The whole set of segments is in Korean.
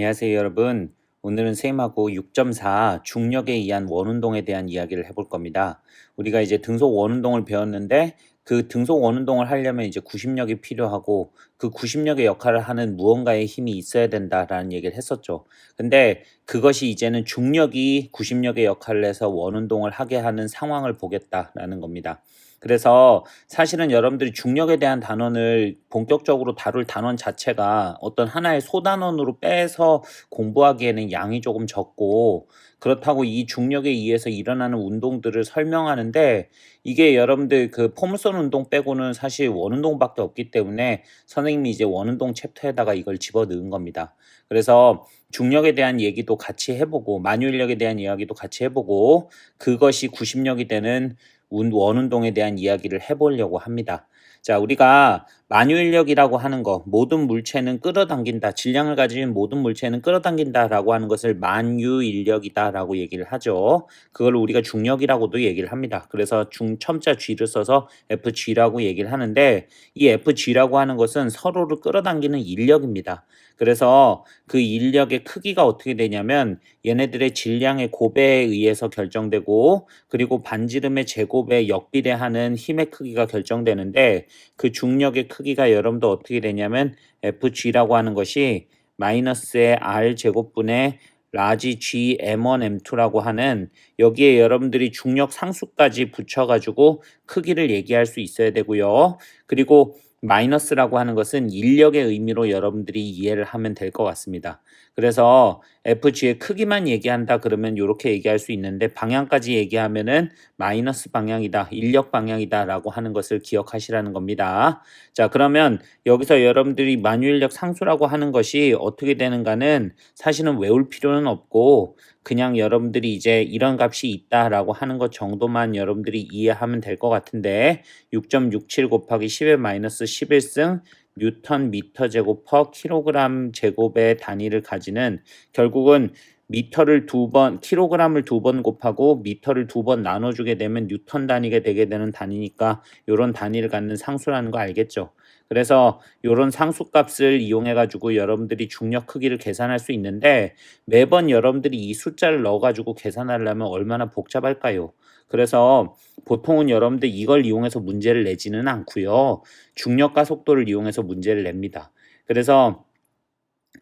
안녕하세요, 여러분. 오늘은 쌤하고 6.4 중력에 의한 원운동에 대한 이야기를 해볼 겁니다. 우리가 이제 등속 원운동을 배웠는데 그 등속 원운동을 하려면 이제 구심력이 필요하고 그 구심력의 역할을 하는 무언가의 힘이 있어야 된다라는 얘기를 했었죠. 근데 그것이 이제는 중력이 구심력의 역할을 해서 원운동을 하게 하는 상황을 보겠다라는 겁니다. 그래서 사실은 여러분들이 중력에 대한 단원을 본격적으로 다룰 단원 자체가 어떤 하나의 소단원으로 빼서 공부하기에는 양이 조금 적고 그렇다고 이 중력에 의해서 일어나는 운동들을 설명하는데 이게 여러분들 그 포물선 운동 빼고는 사실 원운동밖에 없기 때문에 선생님이 이제 원운동 챕터에다가 이걸 집어 넣은 겁니다. 그래서 중력에 대한 얘기도 같이 해보고 만유인력에 대한 이야기도 같이 해보고 그것이 구심력이 되는 원운동에 대한 이야기를 해보려고 합니다. 자, 우리가 만유인력이라고 하는 거, 모든 물체는 끌어당긴다, 질량을 가진 모든 물체는 끌어당긴다라고 하는 것을 만유인력이다라고 얘기를 하죠. 그걸 우리가 중력이라고도 얘기를 합니다. 그래서 중첨자 G를 써서 FG라고 얘기를 하는데 이 FG라고 하는 것은 서로를 끌어당기는 인력입니다. 그래서 그 인력의 크기가 어떻게 되냐면 얘네들의 질량의 고배에 의해서 결정되고 그리고 반지름의 제곱에 역비례하는 힘의 크기가 결정되는데 그 중력의 크기 가 여러분도 어떻게 되냐면 FG라고 하는 것이 마이너스의 R 제곱분의 라지 G M1 M2라고 하는 여기에 여러분들이 중력 상수까지 붙여가지고 크기를 얘기할 수 있어야 되고요. 그리고 마이너스라고 하는 것은 인력의 의미로 여러분들이 이해를 하면 될 것 같습니다. 그래서 FG의 크기만 얘기한다 그러면 이렇게 얘기할 수 있는데 방향까지 얘기하면은 마이너스 방향이다, 인력 방향이다라고 하는 것을 기억하시라는 겁니다. 자, 그러면 여기서 여러분들이 만유인력 상수라고 하는 것이 어떻게 되는가는 사실은 외울 필요는 없고 그냥 여러분들이 이제 이런 값이 있다라고 하는 것 정도만 여러분들이 이해하면 될 것 같은데 6.67 곱하기 10의 마이너스 11승 뉴턴 미터 제곱 퍼 킬로그램 제곱의 단위를 가지는 결국은 미터를 두 번, 킬로그램을 두 번 곱하고 미터를 두 번 나눠주게 되면 뉴턴 단위가 되게 되는 단위니까 이런 단위를 갖는 상수라는 거 알겠죠? 그래서 이런 상수값을 이용해 가지고 여러분들이 중력 크기를 계산할 수 있는데 매번 여러분들이 이 숫자를 넣어 가지고 계산하려면 얼마나 복잡할까요? 그래서 보통은 여러분들 이걸 이용해서 문제를 내지는 않고요. 중력과 속도를 이용해서 문제를 냅니다. 그래서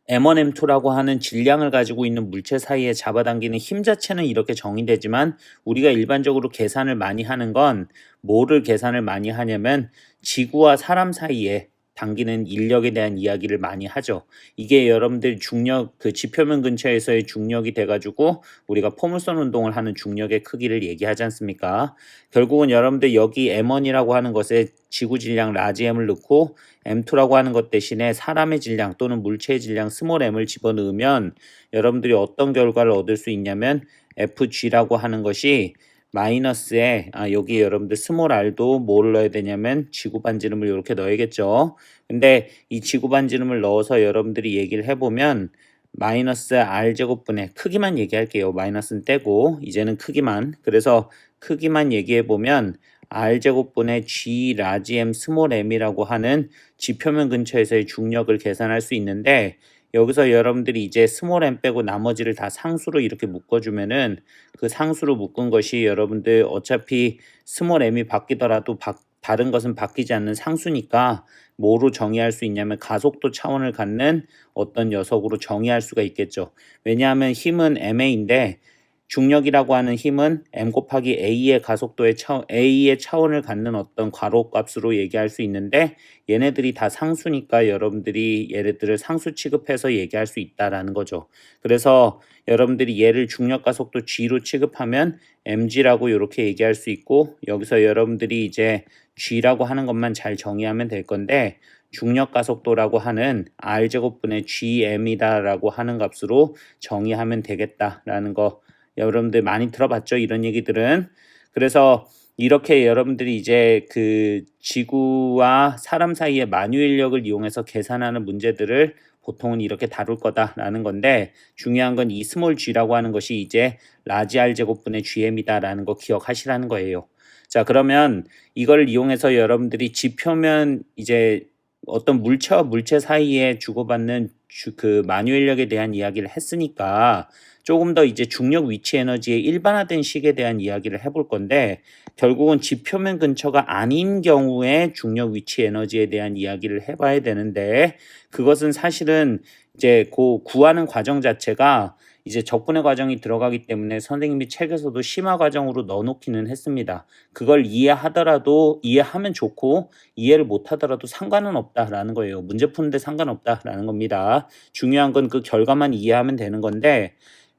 M1, M2라고 하는 질량을 가지고 있는 물체 사이에 잡아당기는 힘 자체는 이렇게 정의되지만 우리가 일반적으로 계산을 많이 하는 건 뭐를 계산을 많이 하냐면 지구와 사람 사이에 당기는 인력에 대한 이야기를 많이 하죠. 이게 여러분들 중력 그 지표면 근처에서의 중력이 돼가지고 우리가 포물선 운동을 하는 중력의 크기를 얘기하지 않습니까? 결국은 여러분들 여기 M1이라고 하는 것에 지구 질량 라지 M을 넣고 M2라고 하는 것 대신에 사람의 질량 또는 물체의 질량 스몰 M을 집어넣으면 여러분들이 어떤 결과를 얻을 수 있냐면 FG라고 하는 것이 마이너스에 아 여기 여러분들 스몰 r도 뭐를 넣어야 되냐면 지구 반지름을 이렇게 넣어야겠죠. 근데 이 지구 반지름을 넣어서 여러분들이 얘기를 해보면 마이너스 r 제곱분의 크기만 얘기할게요. 마이너스는 떼고 이제는 크기만 그래서 크기만 얘기해 보면 r 제곱분의 g 라지 m 스몰 m이라고 하는 지표면 근처에서의 중력을 계산할 수 있는데 여기서 여러분들이 이제 스몰 m 빼고 나머지를 다 상수로 이렇게 묶어주면은 그 상수로 묶은 것이 여러분들 어차피 스몰 m이 바뀌더라도 바, 다른 것은 바뀌지 않는 상수니까 뭐로 정의할 수 있냐면 가속도 차원을 갖는 어떤 녀석으로 정의할 수가 있겠죠. 왜냐하면 힘은 ma인데 중력이라고 하는 힘은 m 곱하기 a의 가속도의 차 a의 차원을 갖는 어떤 괄호값으로 얘기할 수 있는데 얘네들이 다 상수니까 여러분들이 얘네들을 상수 취급해서 얘기할 수 있다라는 거죠. 그래서 여러분들이 얘를 중력 가속도 g로 취급하면 mg라고 이렇게 얘기할 수 있고 여기서 여러분들이 이제 g라고 하는 것만 잘 정의하면 될 건데 중력 가속도라고 하는 r제곱분의 gm이다라고 하는 값으로 정의하면 되겠다라는 거 여러분들 많이 들어봤죠? 이런 얘기들은. 그래서 이렇게 여러분들이 이제 그 지구와 사람 사이의 만유 인력을 이용해서 계산하는 문제들을 보통은 이렇게 다룰 거다라는 건데 중요한 건 이 스몰 g라고 하는 것이 이제 라지 r 제곱분의 gm이다라는 거 기억하시라는 거예요. 자 그러면 이걸 이용해서 여러분들이 지표면 이제 어떤 물체와 물체 사이에 주고받는 주, 그 만유인력에 대한 이야기를 했으니까 조금 더 이제 중력 위치 에너지의 일반화된 식에 대한 이야기를 해볼 건데 결국은 지표면 근처가 아닌 경우에 중력 위치 에너지에 대한 이야기를 해봐야 되는데 그것은 사실은 이제 그 구하는 과정 자체가 이제 적분의 과정이 들어가기 때문에 선생님이 책에서도 심화 과정으로 넣어놓기는 했습니다. 그걸 이해하더라도 이해하면 좋고 이해를 못하더라도 상관은 없다라는 거예요. 문제 푸는데 상관없다라는 겁니다. 중요한 건 그 결과만 이해하면 되는 건데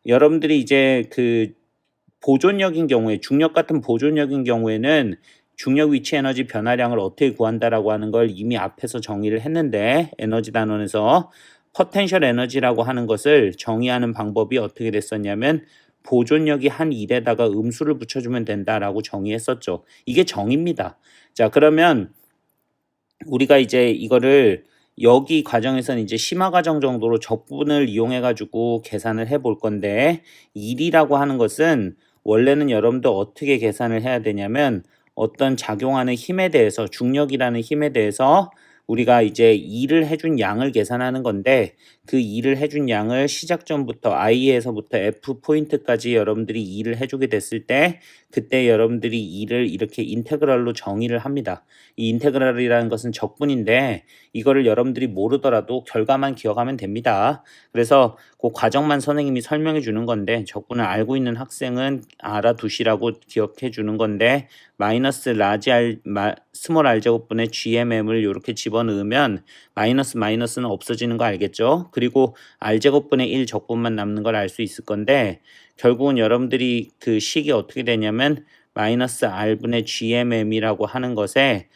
여러분들이 이제 그 보존력인 경우에 중력 같은 보존력인 경우에는 중력 위치 에너지 변화량을 어떻게 구한다라고 하는 걸 이미 앞에서 정의를 했는데 에너지 단원에서 포텐셜 에너지라고 하는 것을 정의하는 방법이 어떻게 됐었냐면 보존력이 한 1에다가 음수를 붙여주면 된다라고 정의했었죠. 이게 정의입니다. 자, 그러면 우리가 이제 이거를 여기 과정에서는 이제 심화 과정 정도로 적분을 이용해 가지고 계산을 해 볼 건데 1이라고 하는 것은 원래는 여러분도 어떻게 계산을 해야 되냐면 어떤 작용하는 힘에 대해서 중력이라는 힘에 대해서 우리가 이제 일을 해준 양을 계산하는 건데 그 일을 해준 양을 시작점부터 i에서부터 f 포인트까지 여러분들이 일을 해주게 됐을 때 그때 여러분들이 일을 이렇게 인테그랄로 정의를 합니다. 이 인테그랄이라는 것은 적분인데 이거를 여러분들이 모르더라도 결과만 기억하면 됩니다. 그래서 그 과정만 선생님이 설명해 주는 건데 적분을 알고 있는 학생은 알아두시라고 기억해 주는 건데 마이너스 라지 알 마, 스몰 r 제곱분의 gmm을 이렇게 집어 넣으면 마이너스 마이너스는 없어지는 거 알겠죠? 그리고 r 제곱분의 1 적분만 남는 걸 알 수 있을 건데 결국은 여러분들이 그 식이 어떻게 되냐면 마이너스 r분의 gmm이라고 하는 것에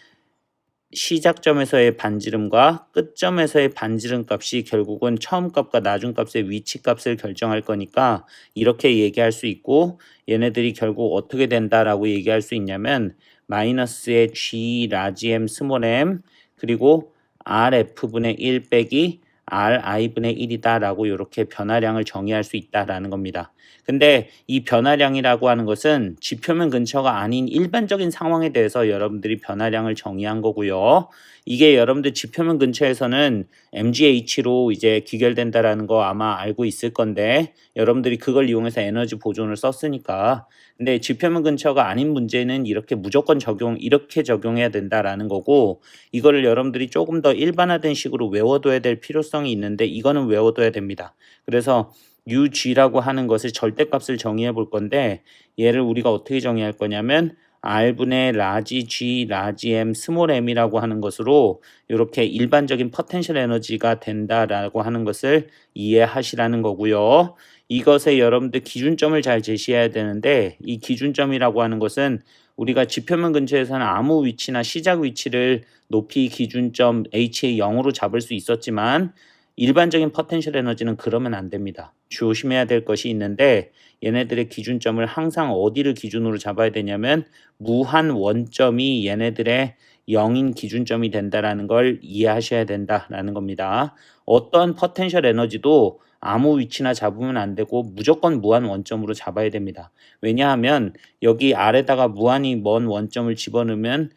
시작점에서의 반지름과 끝점에서의 반지름 값이 결국은 처음 값과 나중 값의 위치 값을 결정할 거니까 이렇게 얘기할 수 있고 얘네들이 결국 어떻게 된다라고 얘기할 수 있냐면 마이너스의 g 라지 m 스몰 m 그리고 rf분의 1 빼기 ri분의 1이다라고 이렇게 변화량을 정의할 수 있다라는 겁니다. 근데 이 변화량이라고 하는 것은 지표면 근처가 아닌 일반적인 상황에 대해서 여러분들이 변화량을 정의한 거고요. 이게 여러분들 지표면 근처에서는 MGH로 이제 귀결된다라는 거 아마 알고 있을 건데 여러분들이 그걸 이용해서 에너지 보존을 썼으니까 근데 지표면 근처가 아닌 문제는 이렇게 무조건 적용 이렇게 적용해야 된다라는 거고 이거를 여러분들이 조금 더 일반화된 식으로 외워둬야 될 필요성 이 있는데 이거는 외워둬야 됩니다. 그래서 UG라고 하는 것을 절대값을 정의해 볼 건데 얘를 우리가 어떻게 정의할 거냐면 R분의 라지 G, 라지 M, 스몰 m이라고 하는 것으로 이렇게 일반적인 포텐셜 에너지가 된다라고 하는 것을 이해하시라는 거고요. 이것에 여러분들 기준점을 잘 제시해야 되는데 이 기준점이라고 하는 것은 우리가 지표면 근처에서는 아무 위치나 시작 위치를 높이 기준점 H의 0으로 잡을 수 있었지만 일반적인 포텐셜 에너지는 그러면 안 됩니다. 조심해야 될 것이 있는데 얘네들의 기준점을 항상 어디를 기준으로 잡아야 되냐면 무한 원점이 얘네들의 0인 기준점이 된다라는 걸 이해하셔야 된다라는 겁니다. 어떤 포텐셜 에너지도 아무 위치나 잡으면 안 되고 무조건 무한 원점으로 잡아야 됩니다. 왜냐하면 여기 아래다가 무한히 먼 원점을 집어넣으면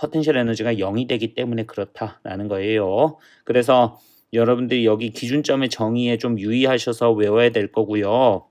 포텐셜 에너지가 0이 되기 때문에 그렇다라는 거예요. 그래서 여러분들이 여기 기준점의 정의에 좀 유의하셔서 외워야 될 거고요.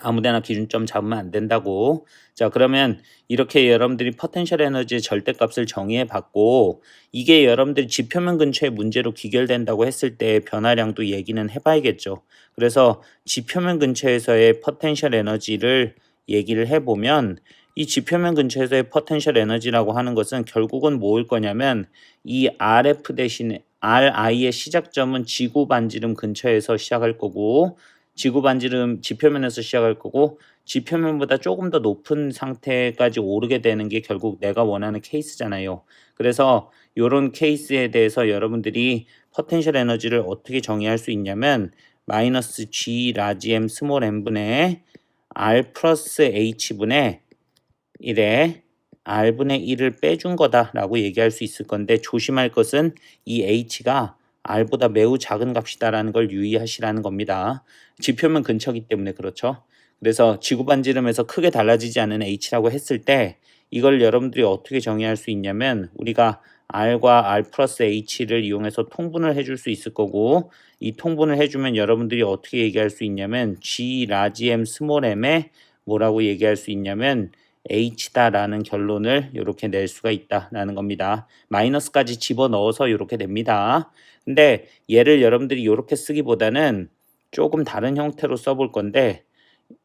아무데나 기준점 잡으면 안 된다고. 자, 그러면 이렇게 여러분들이 포텐셜 에너지의 절대값을 정의해 봤고, 이게 여러분들이 지표면 근처의 문제로 귀결된다고 했을 때 변화량도 얘기는 해 봐야겠죠. 그래서 지표면 근처에서의 포텐셜 에너지를 얘기를 해 보면, 이 지표면 근처에서의 포텐셜 에너지라고 하는 것은 결국은 뭐일 거냐면, 이 RF 대신에 RI의 시작점은 지구 반지름 근처에서 시작할 거고, 지구 반지름 지표면에서 시작할 거고 지표면보다 조금 더 높은 상태까지 오르게 되는 게 결국 내가 원하는 케이스잖아요. 그래서 이런 케이스에 대해서 여러분들이 포텐셜 에너지를 어떻게 정의할 수 있냐면 마이너스 G 라지 M 스몰 M분의 R 플러스 H분의 1에 R분의 1을 빼준 거다라고 얘기할 수 있을 건데 조심할 것은 이 H가 R보다 매우 작은 값이다라는 걸 유의하시라는 겁니다. 지표면 근처기 때문에 그렇죠. 그래서 지구 반지름에서 크게 달라지지 않은 H라고 했을 때 이걸 여러분들이 어떻게 정의할 수 있냐면 우리가 R과 R 플러스 H를 이용해서 통분을 해줄 수 있을 거고 이 통분을 해주면 여러분들이 어떻게 얘기할 수 있냐면 G 라지 M 스몰 M에 뭐라고 얘기할 수 있냐면 H다라는 결론을 이렇게 낼 수가 있다라는 겁니다. 마이너스까지 집어넣어서 이렇게 됩니다. 근데 얘를 여러분들이 이렇게 쓰기보다는 조금 다른 형태로 써볼 건데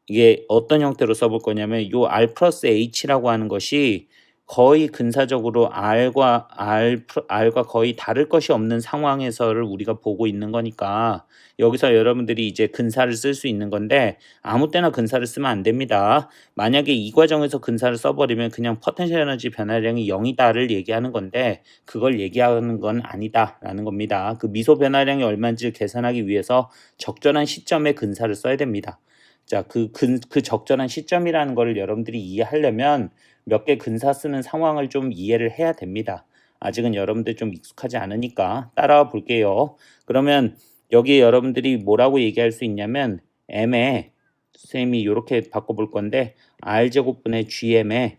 이게 어떤 형태로 써볼 거냐면 요 R 플러스 H라고 하는 것이 거의 근사적으로 R과 R, R과 거의 다를 것이 없는 상황에서를 우리가 보고 있는 거니까 여기서 여러분들이 이제 근사를 쓸 수 있는 건데 아무 때나 근사를 쓰면 안 됩니다. 만약에 이 과정에서 근사를 써버리면 그냥 포텐셜 에너지 변화량이 0이다를 얘기하는 건데 그걸 얘기하는 건 아니다라는 겁니다. 그 미소 변화량이 얼마인지를 계산하기 위해서 적절한 시점에 근사를 써야 됩니다. 자, 그, 그, 그 적절한 시점이라는 거를 여러분들이 이해하려면 몇 개 근사 쓰는 상황을 좀 이해를 해야 됩니다. 아직은 여러분들 좀 익숙하지 않으니까 따라와 볼게요. 그러면 여기 여러분들이 뭐라고 얘기할 수 있냐면 m에 쌤이 이렇게 바꿔볼 건데 r제곱분의 gm에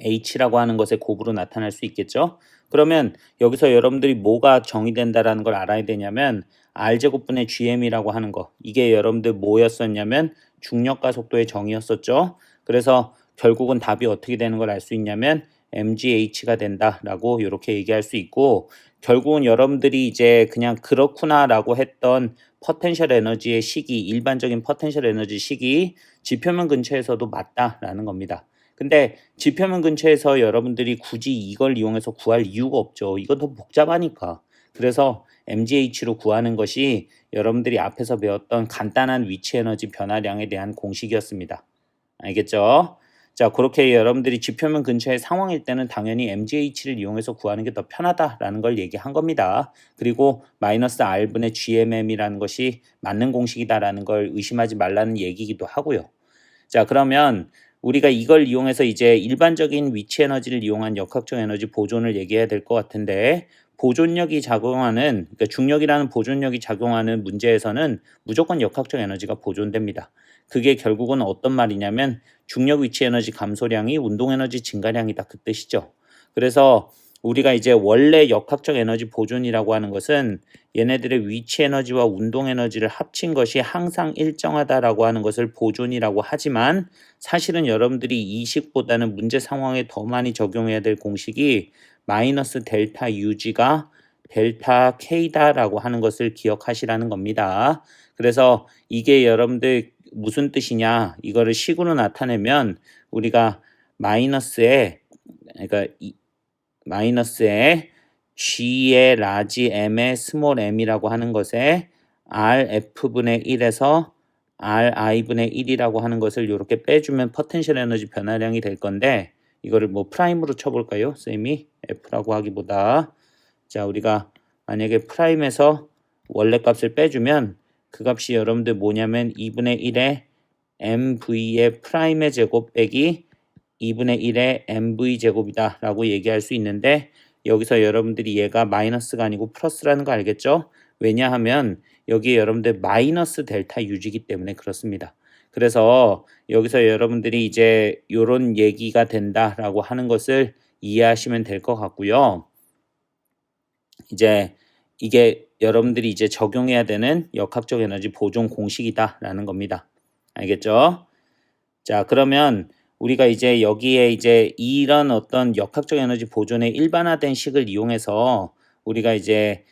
h라고 하는 것의 곱으로 나타날 수 있겠죠. 그러면 여기서 여러분들이 뭐가 정의된다라는 걸 알아야 되냐면 r제곱분의 gm이라고 하는 거 이게 여러분들 뭐였었냐면 중력과 속도의 정의였었죠. 그래서 결국은 답이 어떻게 되는 걸 알 수 있냐면 mgh가 된다라고 이렇게 얘기할 수 있고 결국은 여러분들이 이제 그냥 그렇구나라고 했던 포텐셜 에너지의 식이 일반적인 포텐셜 에너지 식이 지표면 근처에서도 맞다라는 겁니다. 근데 지표면 근처에서 여러분들이 굳이 이걸 이용해서 구할 이유가 없죠. 이건 더 복잡하니까. 그래서 MGH로 구하는 것이 여러분들이 앞에서 배웠던 간단한 위치 에너지 변화량에 대한 공식이었습니다. 알겠죠? 자, 그렇게 여러분들이 지표면 근처의 상황일 때는 당연히 MGH를 이용해서 구하는 게 더 편하다라는 걸 얘기한 겁니다. 그리고 마이너스 R분의 GMM이라는 것이 맞는 공식이다라는 걸 의심하지 말라는 얘기기도 하고요. 자, 그러면 우리가 이걸 이용해서 이제 일반적인 위치 에너지를 이용한 역학적 에너지 보존을 얘기해야 될 것 같은데 보존력이 작용하는 그러니까 중력이라는 보존력이 작용하는 문제에서는 무조건 역학적 에너지가 보존됩니다. 그게 결국은 어떤 말이냐면 중력 위치 에너지 감소량이 운동 에너지 증가량이다 그 뜻이죠. 그래서 우리가 이제 원래 역학적 에너지 보존이라고 하는 것은 얘네들의 위치 에너지와 운동 에너지를 합친 것이 항상 일정하다라고 하는 것을 보존이라고 하지만 사실은 여러분들이 이 식보다는 문제 상황에 더 많이 적용해야 될 공식이 마이너스 델타 UG가 델타 K다라고 하는 것을 기억하시라는 겁니다. 그래서 이게 여러분들 무슨 뜻이냐 이거를 식으로 나타내면 우리가 마이너스에 그러니까 이, 마이너스에 g의 라지 m의 스몰 m이라고 하는 것에 rf분의 1에서 ri분의 1이라고 하는 것을 이렇게 빼주면 포텐셜 에너지 변화량이 될 건데 이거를 뭐 프라임으로 쳐볼까요? 쌤이 f라고 하기보다 자 우리가 만약에 프라임에서 원래 값을 빼주면 그 값이 여러분들 뭐냐면 2분의 1의 mv의 프라임의 제곱 빼기 2분의 1의 mv 제곱이다 라고 얘기할 수 있는데 여기서 여러분들이 얘가 마이너스가 아니고 플러스라는 거 알겠죠? 왜냐하면 여기에 여러분들 마이너스 델타 유지기 때문에 그렇습니다. 그래서 여기서 여러분들이 이제 이런 얘기가 된다라고 하는 것을 이해하시면 될 것 같고요. 이제 이게 여러분들이 이제 적용해야 되는 역학적 에너지 보존 공식이다라는 겁니다. 알겠죠? 자, 그러면 우리가 이제 여기에 이제 이런 어떤 역학적 에너지 보존의 일반화된 식을 이용해서 우리가 이제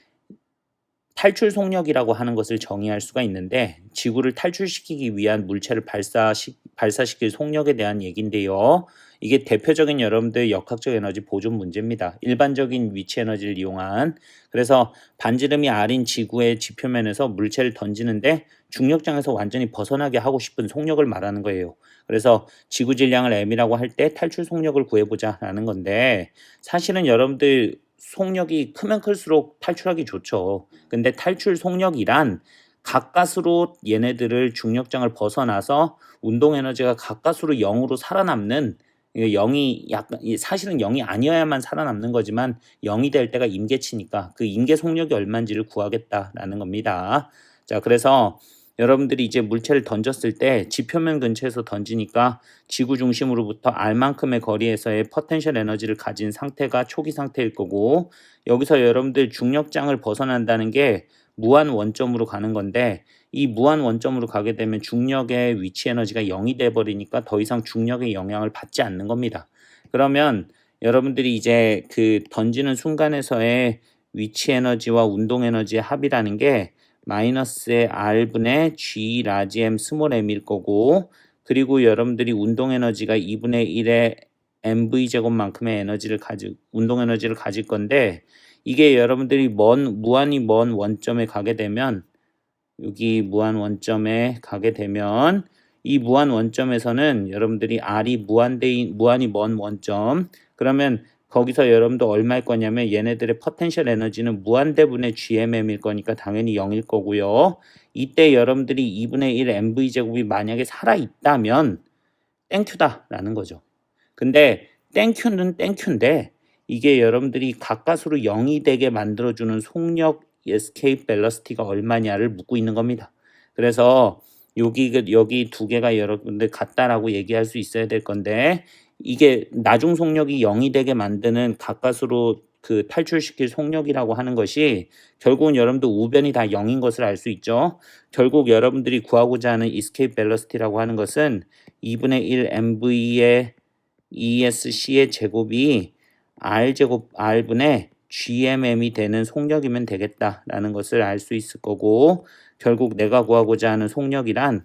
탈출 속력이라고 하는 것을 정의할 수가 있는데 지구를 탈출시키기 위한 물체를 발사시, 발사시킬 속력에 대한 얘기인데요. 이게 대표적인 여러분들 역학적 에너지 보존 문제입니다. 일반적인 위치 에너지를 이용한 그래서 반지름이 R인 지구의 지표면에서 물체를 던지는데 중력장에서 완전히 벗어나게 하고 싶은 속력을 말하는 거예요. 그래서 지구 질량을 m이라고 할 때 탈출 속력을 구해보자라는 건데 사실은 여러분들 속력이 크면 클수록 탈출하기 좋죠. 근데 탈출 속력이란 가까스로 얘네들을 중력장을 벗어나서 운동 에너지가 가까스로 0으로 살아남는 0이 약간 사실은 0이 아니어야만 살아남는 거지만 0이 될 때가 임계치니까 그 임계 속력이 얼마인지를 구하겠다라는 겁니다. 자, 그래서 여러분들이 이제 물체를 던졌을 때 지표면 근처에서 던지니까 지구 중심으로부터 R만큼의 거리에서의 포텐셜 에너지를 가진 상태가 초기 상태일 거고 여기서 여러분들 중력장을 벗어난다는 게 무한 원점으로 가는 건데 이 무한 원점으로 가게 되면 중력의 위치 에너지가 0이 돼 버리니까 더 이상 중력의 영향을 받지 않는 겁니다. 그러면 여러분들이 이제 그 던지는 순간에서의 위치 에너지와 운동 에너지의 합이라는 게 마이너스의 R분의 G 라지 M 스몰 m일 거고 그리고 여러분들이 운동 에너지가 2분의 1의 mv 제곱만큼의 에너지를 가지 운동 에너지를 가질 건데 이게 여러분들이 먼 무한히 먼 원점에 가게 되면 여기 무한 원점에 가게 되면 이 무한 원점에서는 여러분들이 R이 무한대인 무한히 먼 원점 그러면 거기서 여러분도 얼마일 거냐면 얘네들의 포텐셜 에너지는 무한대분의 GMM일 거니까 당연히 0일 거고요. 이때 여러분들이 2분의 1 MV 제곱이 만약에 살아 있다면 땡큐다라는 거죠. 근데 땡큐는 땡큐인데 이게 여러분들이 가까스로 0이 되게 만들어주는 속력 에스케이프 벨러스티가 얼마냐를 묻고 있는 겁니다. 그래서 여기 그 여기 두 개가 여러분들 같다라고 얘기할 수 있어야 될 건데 이게 나중 속력이 0이 되게 만드는 가까스로 그 탈출시킬 속력이라고 하는 것이 결국은 여러분들 우변이 다 0인 것을 알 수 있죠. 결국 여러분들이 구하고자 하는 escape velocity라고 하는 것은 2분의 1 mv의 ESC의 제곱이 r제곱 r분의 GMM이 되는 속력이면 되겠다라는 것을 알 수 있을 거고 결국 내가 구하고자 하는 속력이란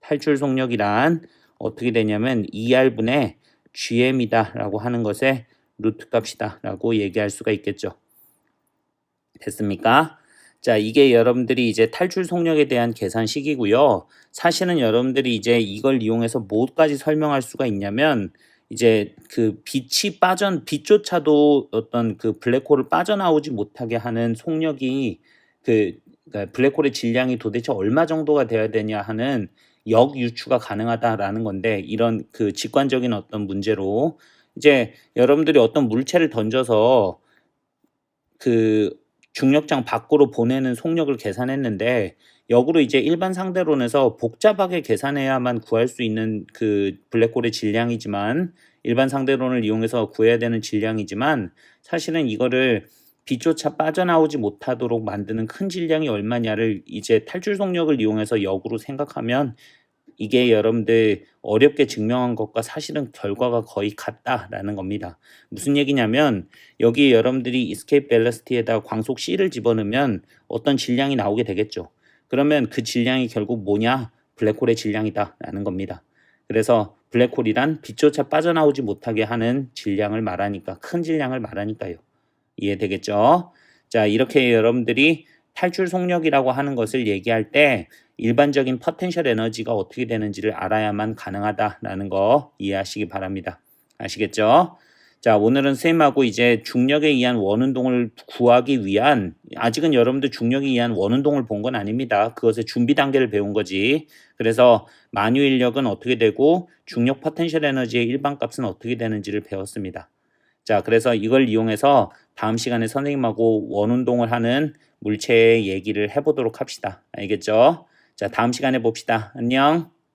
탈출 속력이란 어떻게 되냐면 2R분의 GM이다 라고 하는 것의 루트 값이다 라고 얘기할 수가 있겠죠. 됐습니까? 자, 이게 여러분들이 이제 탈출 속력에 대한 계산식이고요. 사실은 여러분들이 이제 이걸 이용해서 뭐까지 설명할 수가 있냐면 이제 그 빛이 빠져 빛조차도 어떤 그 블랙홀을 빠져나오지 못하게 하는 속력이 그 그러니까 블랙홀의 질량이 도대체 얼마 정도가 돼야 되냐 하는 역유추가 가능하다라는 건데 이런 그 직관적인 어떤 문제로 이제 여러분들이 어떤 물체를 던져서 그 중력장 밖으로 보내는 속력을 계산했는데 역으로 이제 일반 상대론에서 복잡하게 계산해야만 구할 수 있는 그 블랙홀의 질량이지만 일반 상대론을 이용해서 구해야 되는 질량이지만 사실은 이거를 빛조차 빠져나오지 못하도록 만드는 큰 질량이 얼마냐를 이제 탈출 속력을 이용해서 역으로 생각하면 이게 여러분들 어렵게 증명한 것과 사실은 결과가 거의 같다라는 겁니다. 무슨 얘기냐면 여기 여러분들이 escape velocity에다 광속 C를 집어넣으면 어떤 질량이 나오게 되겠죠. 그러면 그 질량이 결국 뭐냐? 블랙홀의 질량이다라는 겁니다. 그래서 블랙홀이란 빛조차 빠져나오지 못하게 하는 질량을 말하니까 큰 질량을 말하니까요. 이해되겠죠? 자, 이렇게 여러분들이 탈출 속력이라고 하는 것을 얘기할 때 일반적인 포텐셜 에너지가 어떻게 되는지를 알아야만 가능하다라는 거 이해하시기 바랍니다. 아시겠죠? 자, 오늘은 쌤하고 이제 중력에 의한 원운동을 구하기 위한 아직은 여러분들 중력에 의한 원운동을 본 건 아닙니다. 그것의 준비 단계를 배운 거지. 그래서 만유 인력은 어떻게 되고 중력 포텐셜 에너지의 일반 값은 어떻게 되는지를 배웠습니다. 자, 그래서 이걸 이용해서 다음 시간에 선생님하고 원운동을 하는 물체의 얘기를 해보도록 합시다. 알겠죠? 자, 다음 시간에 봅시다. 안녕.